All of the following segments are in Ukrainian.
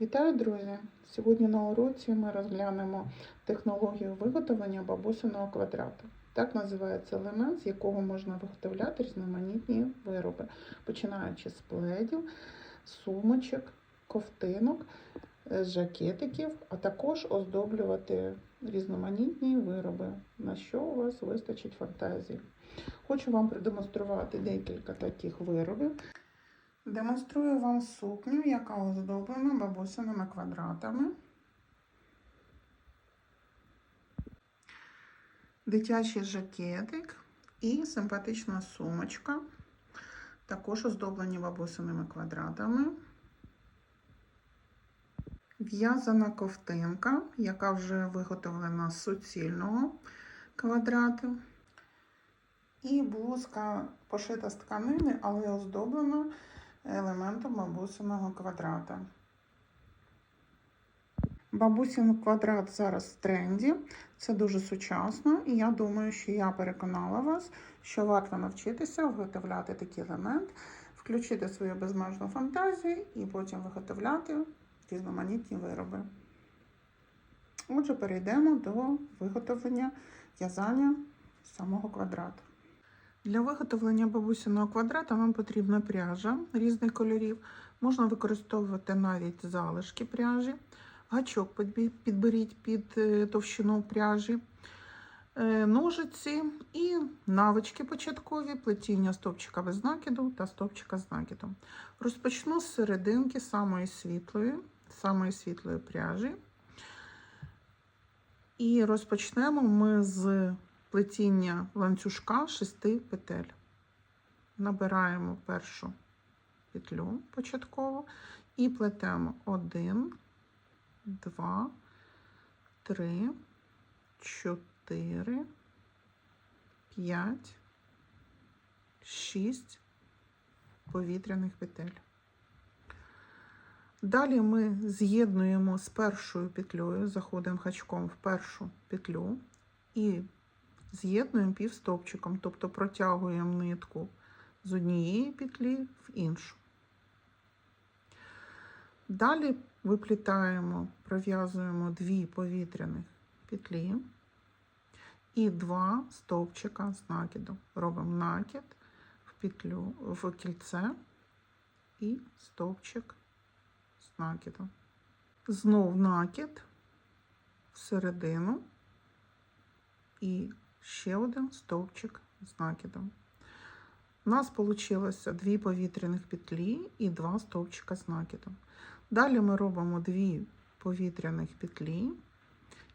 Вітаю, друзі! Сьогодні на уроці ми розглянемо технологію виготовлення бабусиного квадрата. Так називається елемент, з якого можна виготовляти різноманітні вироби, починаючи з пледів, сумочок, ковтинок, е, жакетиків, а також оздоблювати різноманітні вироби, на що у вас вистачить фантазії. Хочу вам продемонструвати декілька таких виробів. Демонструю вам сукню, яка оздоблена бабусиними квадратами. Дитячий жакетик і симпатична сумочка, також оздоблені бабусиними квадратами. В'язана ковтинка, яка вже виготовлена з суцільного квадрату. І блузка пошита з тканини, але оздоблена елементом бабусиного квадрата. Бабусин квадрат зараз в тренді. Це дуже сучасно, і я думаю, що я переконала вас, що варто навчитися виготовляти такий елемент, включити свою безмежну фантазію і потім виготовляти різноманітні вироби. Отже, перейдемо до виготовлення в'язання самого квадрату. Для виготовлення бабусиного квадрата вам потрібна пряжа різних кольорів. Можна використовувати навіть залишки пряжі, гачок підберіть під е, товщину пряжі, е, ножиці і навички початкові, плетіння стовпчика без накиду та стовпчика з накидом. Розпочну з серединки самої світлої, самої світлої пряжі. І розпочнемо ми з плетіння ланцюжка 6 петель. Набираємо першу петлю початково і плетемо 1, 2, 3, 4, 5, 6 повітряних петель. Далі ми з'єднуємо з першою петлею, заходимо гачком в першу петлю і з'єднуємо півстовпчиком, тобто протягуємо нитку з однієї петлі в іншу. Далі виплітаємо, пров'язуємо дві повітряних петлі і два стовпчика з накиду. Робимо накид в петлю в кільце і стовпчик з накидом. Знов накид всередину і ще один стовпчик з накидом. У нас вийшло дві повітряних петлі і два стовпчика з накидом. Далі ми робимо дві повітряних петлі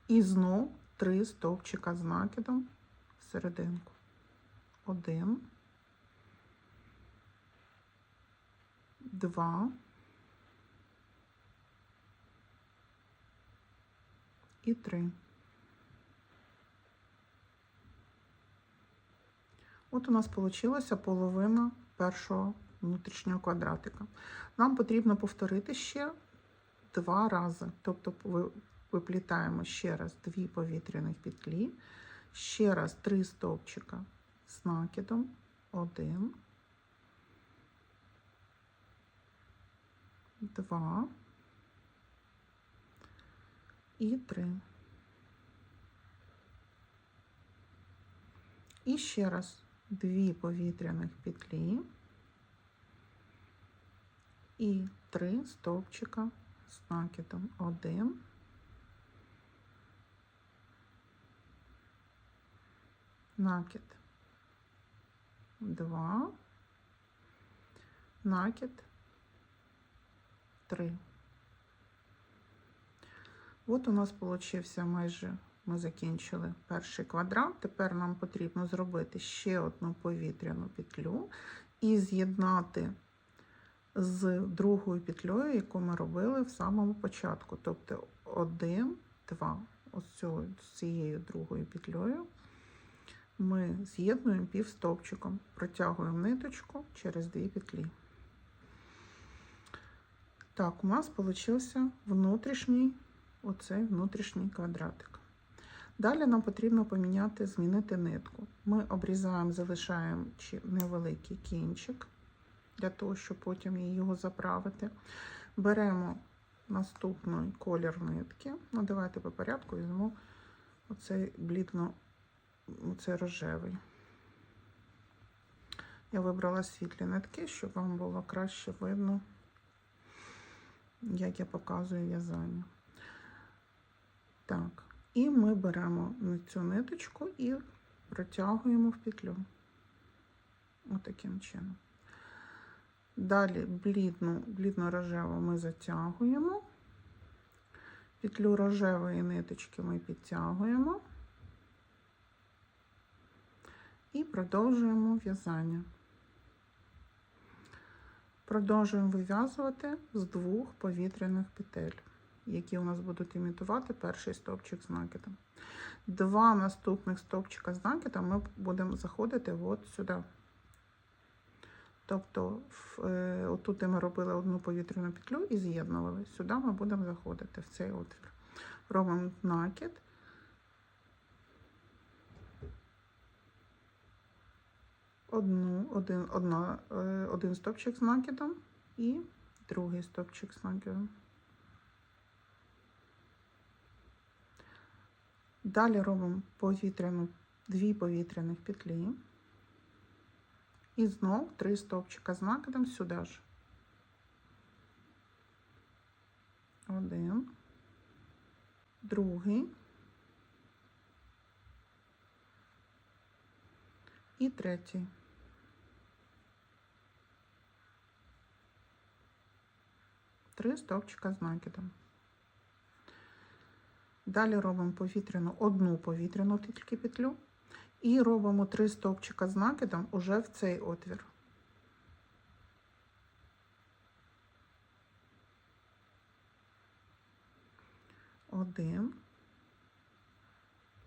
і знов три стовпчика з накидом серединку. Один, два і три. От у нас вийшла половина першого внутрішнього квадратика. Нам потрібно повторити ще два рази. Тобто виплітаємо ще раз дві повітряних петлі, ще раз три стовпчика з накидом, один, два і три. І ще раз дві повітряних петлі і три стовпчика з накидом. Один, накид, два, накид, три. От у нас получився майже ми закінчили перший квадрат. Тепер нам потрібно зробити ще одну повітряну петлю і з'єднати з другою петлею, яку ми робили в самому початку. Тобто один, два. Ось з цією другою петлею ми з'єднуємо півстовпчиком, протягуємо ниточку через дві петлі. Так, у нас вийшов внутрішній, оцей внутрішній квадратик. Далі нам потрібно поміняти, змінити нитку. Ми обрізаємо, залишаємо невеликий кінчик, для того, щоб потім його заправити. Беремо наступний колір нитки. Ну, давайте по порядку візьму оцей блідно, оцей рожевий. Я вибрала світлі нитки, щоб вам було краще видно, як я показую в'язання. Так, і ми беремо цю ниточку і протягуємо в петлю. Отаким чином. Далі блідну, блідно-рожеву ми затягуємо. Петлю рожевої ниточки ми підтягуємо і продовжуємо в'язання. Продовжуємо вив'язувати з двох повітряних петель, які у нас будуть імітувати перший стовпчик з накидом. Два наступних стовпчика з накидом ми будемо заходити от сюди. Тобто, е, отут ми робили одну повітряну петлю і з'єднували. Сюди ми будемо заходити в цей отвір. Робимо накид. Одну, один, одна, е, один стопчик з накидом і другий стопчик з накидом. Далі робимо повітряну, дві повітряних петлі. І знов три стовпчика з накидом сюди ж. Один, другий і третій. Три стовпчика з накидом. Далі робимо повітряну одну повітряну тільки петлю. І робимо три стовпчика з накидом уже в цей отвір. Один,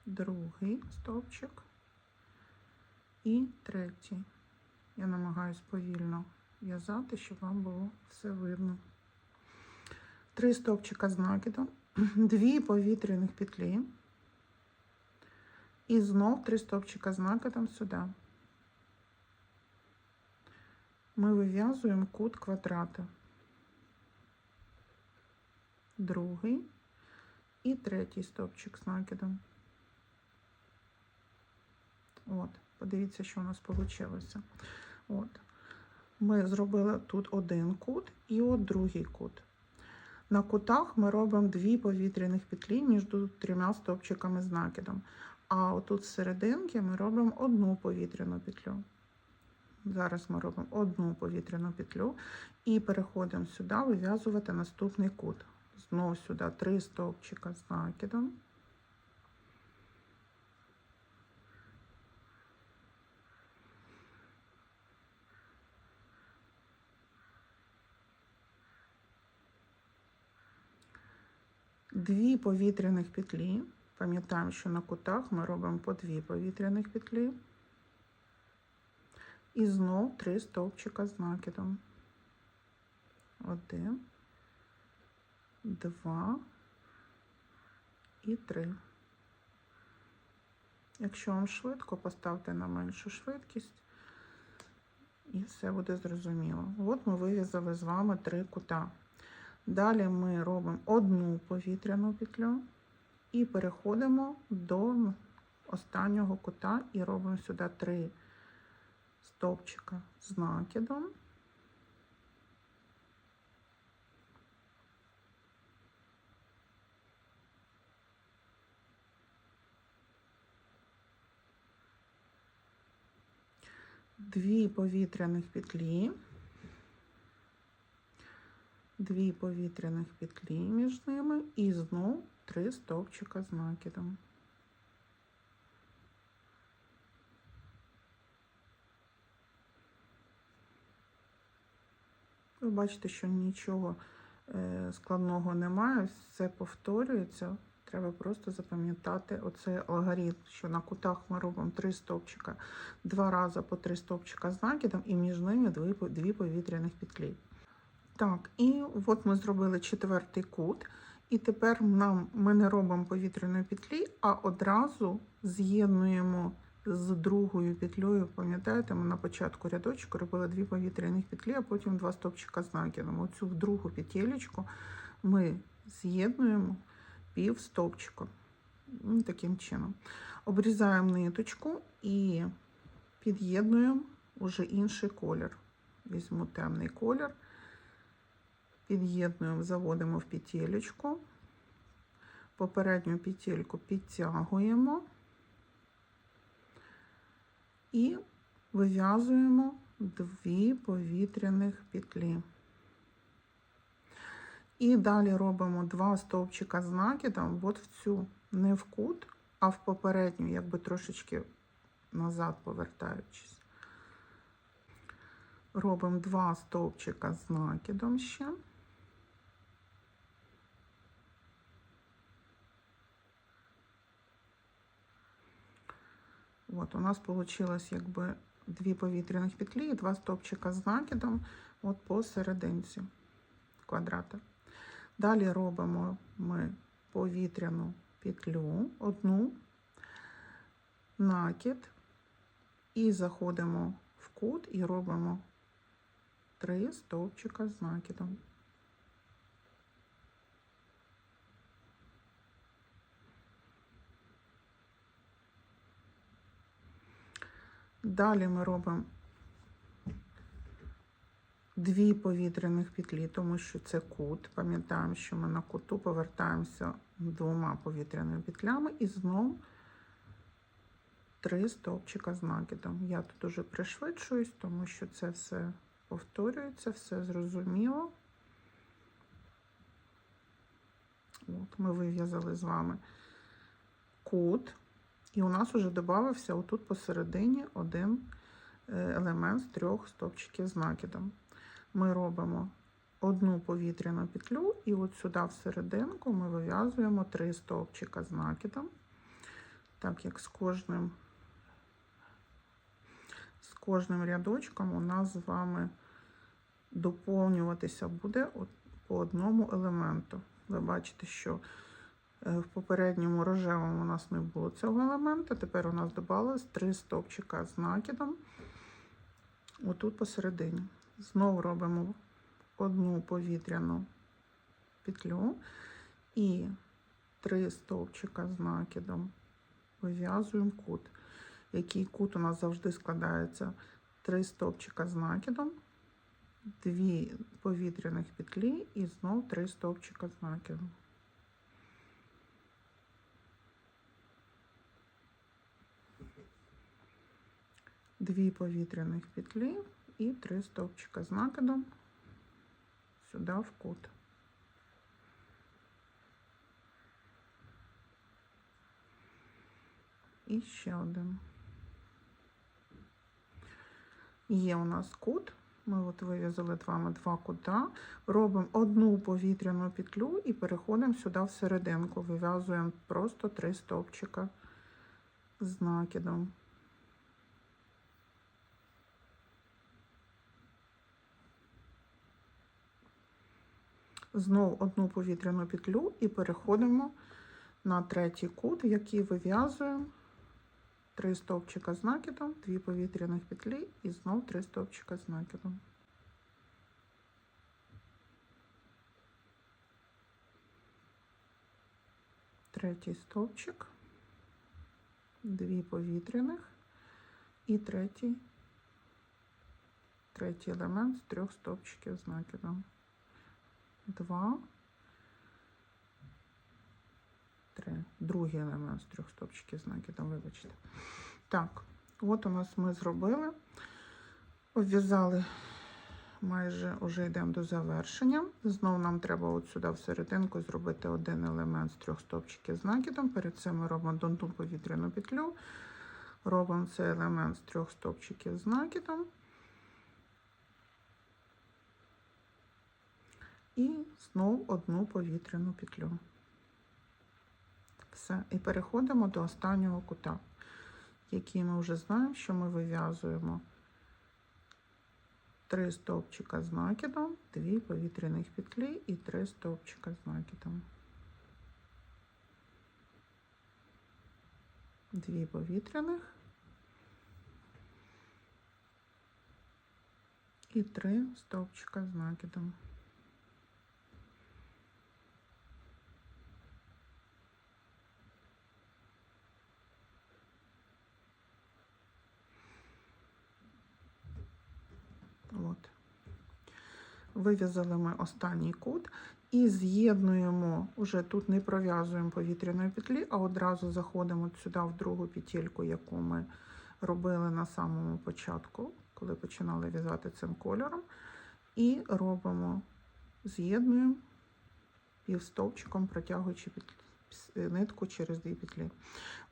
другий стовпчик і третій. Я намагаюсь повільно в'язати, щоб вам було все видно. Три стовпчика з накидом, дві повітряних петлі. І знов три стовпчика з накидом сюди. Ми вив'язуємо кут квадрата. Другий і третій стовпчик з накидом. От, подивіться, що у нас вийшло. От. Ми зробили тут один кут і от другий кут. На кутах ми робимо дві повітряних петлі між трьома стовпчиками з накидом. А отут серединки ми робимо одну повітряну петлю. Зараз ми робимо одну повітряну петлю і переходимо сюди вив'язувати наступний кут. Знову сюди три стовпчика з накидом. Дві повітряних петлі. Пам'ятаємо, що на кутах ми робимо по дві повітряних петлі. І знов три стовпчика з накидом. Один, два і три. Якщо вам швидко, поставте на меншу швидкість, і все буде зрозуміло. От ми вив'язали з вами три кута. Далі ми робимо одну повітряну петлю. І переходимо до останнього кута і робимо сюди три стовпчика з накидом. Дві повітряних петлі, дві повітряних петлі між ними і знов три стовпчика з накидом. Ви бачите, що нічого е, складного немає, все повторюється. Треба просто запам'ятати оцей алгоритм, що на кутах ми робимо три стовпчика, два рази по три стовпчика з накидом, і між ними дві повітряних петлі. Так, і от ми зробили четвертий кут. І тепер нам ми не робимо повітряної петлі, а одразу з'єднуємо з другою петлею. Пам'ятаєте, ми на початку рядочку робили дві повітряних петлі, а потім два стопчика з накидом. Оцю в другу петелечку ми з'єднуємо пів стовпчика. Ну, Таким чином. Обрізаємо ниточку і під'єднуємо уже інший колір. Візьму темний колір, під'єднуємо, заводимо в петелечку, попередню петельку підтягуємо і вив'язуємо дві повітряних петлі. І далі робимо два стовпчика з накидом от в цю, не в кут, а в попередню, якби трошечки назад повертаючись. Робимо два стовпчика з накидом ще. От, у нас вийшло якби дві повітряних петлі і два стовпчика з накидом от посерединці квадрата. Далі робимо ми повітряну петлю, одну, накид, і заходимо в кут і робимо три стовпчика з накидом. Далі ми робимо дві повітряних петлі, тому що це кут. Пам'ятаємо, що ми на куту повертаємося двома повітряними петлями і знову три стовпчика з накидом. Я тут уже пришвидшуюсь, тому що це все повторюється, все зрозуміло. От, Ми вив'язали з вами кут, і у нас вже додався отут посередині один е, елемент з трьох стовпчиків з накидом. Ми робимо одну повітряну петлю, і от сюди всерединку ми вив'язуємо три стовпчика з накидом, так як з кожним з кожним рядочком у нас з вами доповнюватися буде по одному елементу. Ви бачите, що в попередньому рожевому у нас не було цього елемента. Тепер у нас додалось три стовпчика з накидом, отут посередині. Знову робимо одну повітряну петлю і три стовпчика з накидом. Вив'язуємо кут. Який кут у нас завжди складається три стовпчика з накидом, дві повітряних петлі і знов три стовпчика з накидом. Дві повітряних петлі і три стовпчика з накидом сюди в кут. І ще один. Є у нас кут. Ми от вив'язали вами два кута, робимо одну повітряну петлю і переходимо сюди в серединку, вив'язуємо просто три стовпчика з накидом. Знову одну повітряну петлю і переходимо на третій кут, який вив'язуємо три стовпчика з накидом, дві повітряних петлі і знову три стовпчика з накидом. Третій стовпчик, дві повітряних і третій, третій елемент з трьох стовпчиків з накидом. Два, три. Другий елемент з трьох стопчиків з накидом, вибачте. Так, от у нас ми зробили, обв'язали, майже вже йдемо до завершення. Знову нам треба от сюди в серединку зробити один елемент з трьох стопчиків з накидом. Перед цим ми робимо одну повітряну петлю, робимо цей елемент з трьох стопчиків з накидом. І знову одну повітряну петлю. Все. І переходимо до останнього кута, який ми вже знаємо, що ми вив'язуємо три стовпчика з накидом, дві повітряних петлі і три стовпчика з накидом. Дві повітряних і три стовпчика з накидом. Вив'язали ми останній кут і з'єднуємо, уже тут не пров'язуємо повітряної петлі, а одразу заходимо сюди в другу петельку, яку ми робили на самому початку, коли починали в'язати цим кольором. І робимо, з'єднуємо півстовпчиком, протягуючи нитку через дві петлі.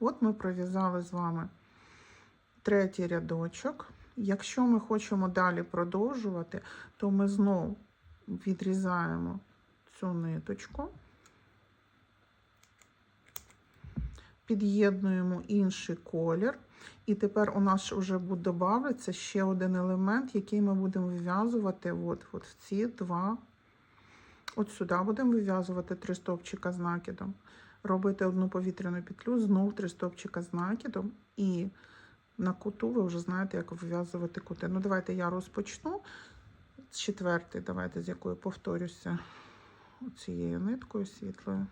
От ми пров'язали з вами третій рядочок. Якщо ми хочемо далі продовжувати, то ми знову відрізаємо цю ниточку, під'єднуємо інший колір. І тепер у нас вже буде додаватися ще один елемент, який ми будемо вив'язувати от, от в ці два. От сюди будемо вив'язувати три стовпчика з накидом, робити одну повітряну петлю, знову три стовпчика з накидом. І на куту ви вже знаєте, як вив'язувати кути. Ну, давайте я розпочну з четвертої, давайте з якої повторюся цією ниткою світлою.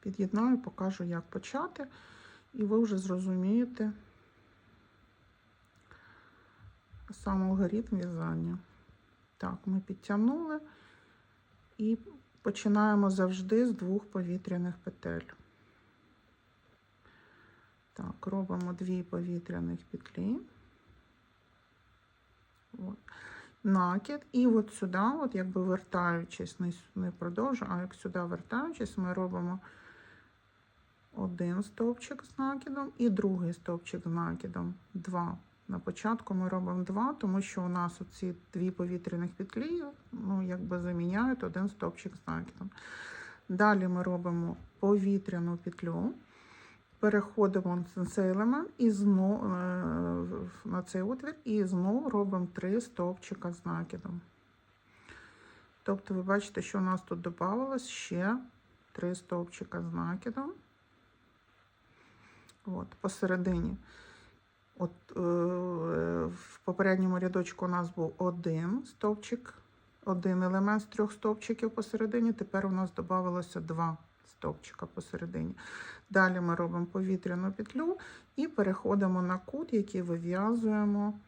Під'єднаю, покажу, як почати, і ви вже зрозумієте сам алгоритм в'язання. Так, ми підтягнули і починаємо завжди з двох повітряних петель. Так, робимо дві повітряних петлі. От. Накид. І от сюди, от якби вертаючись, не, не продовжу, а як сюди вертаючись, ми робимо один стовпчик з накидом і другий стовпчик з накидом. Два. На початку ми робимо два, тому що у нас оці дві повітряних петлі ну, якби заміняють один стовпчик з накидом. Далі ми робимо повітряну петлю, переходимо елемент і знову на цей отвір, і знову робимо три стовпчика з накидом. Тобто, ви бачите, що у нас тут додавалось ще три стовпчика з накидом. От, посередині. От, е, В попередньому рядочку у нас був один стовпчик, один елемент з трьох стовпчиків посередині. Тепер у нас додавалося два стовпчика посередині. Далі ми робимо повітряну петлю і переходимо на кут, який вив'язуємо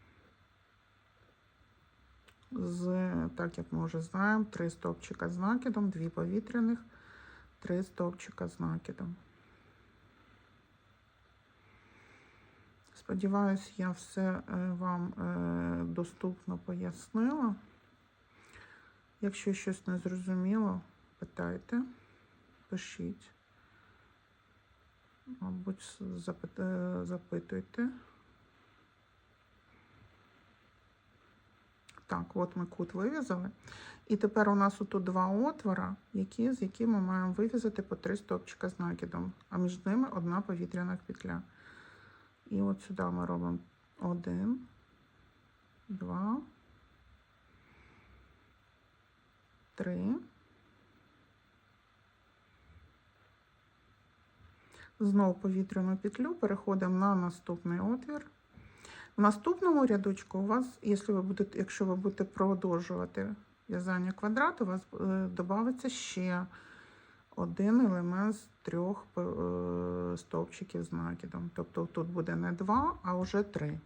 з, так як ми вже знаємо, три стовпчика з накидом, дві повітряних, три стовпчика з накидом. Сподіваюсь, я все е, вам е, доступно пояснила. Якщо щось не зрозуміло, питайте, пишіть. Мабуть, е, запитуйте. Так, от ми кут вив'язали. І тепер у нас тут два отвора, які, з якими ми маємо вив'язати по три стовпчика з накидом, а між ними одна повітряна петля. І от сюди ми робимо один, два, три. Знову повітряну петлю, переходимо на наступний отвір. В наступному рядочку у вас, якщо ви будете, якщо ви будете продовжувати в'язання квадрату, у вас е, додається ще один елемент з трьох е, стовпчиків з накидом. Тобто тут буде не два, а вже три.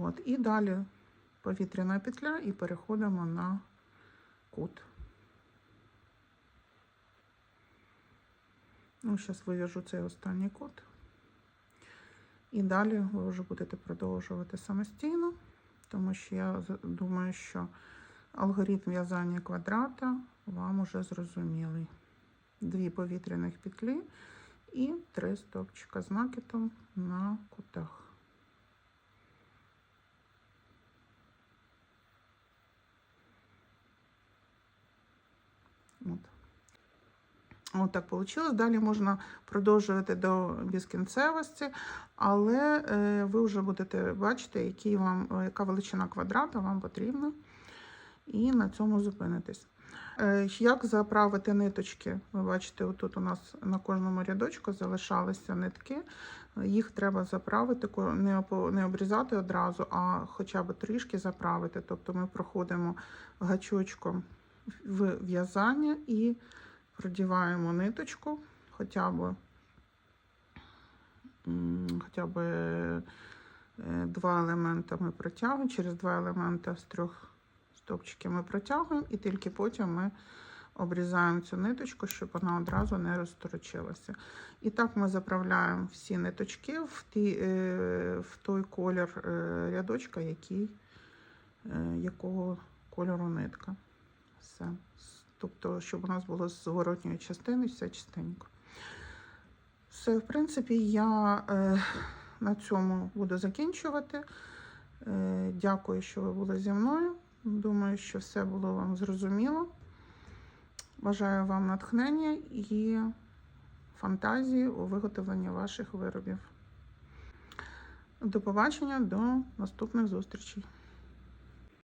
От. І далі повітряна петля і переходимо на кут. Ну, Зараз вив'яжу цей останній кут. І далі ви вже будете продовжувати самостійно, тому що я думаю, що алгоритм в'язання квадрата вам уже зрозумілий. Дві повітряних петлі і три стовпчика з накидом на кутах. От. От так вийшло. Далі можна продовжувати до безкінцевості, але е, ви вже будете бачити, який вам, яка величина квадрата вам потрібна, і на цьому зупинитись. Е, як заправити ниточки? Ви бачите, тут у нас на кожному рядочку залишалися нитки. Їх треба заправити, не обрізати одразу, а хоча б трішки заправити. Тобто ми проходимо гачочком в в'язання і продіваємо ниточку, хоча б хоча б Е, Два елемента ми протягуємо, через два елемента з трьох стовпчиків ми протягуємо, і тільки потім ми обрізаємо цю ниточку, щоб вона одразу не розторочилася. І так ми заправляємо всі ниточки в, ті, е, в той колір е, рядочка, який, якого кольору нитка. Все. Тобто, щоб у нас було зворотньої частини все чистенько. Все, в принципі, я е, на цьому буду закінчувати. Е, дякую, що ви були зі мною. Думаю, що все було вам зрозуміло. Бажаю вам натхнення і фантазії у виготовленні ваших виробів. До побачення, до наступних зустрічей.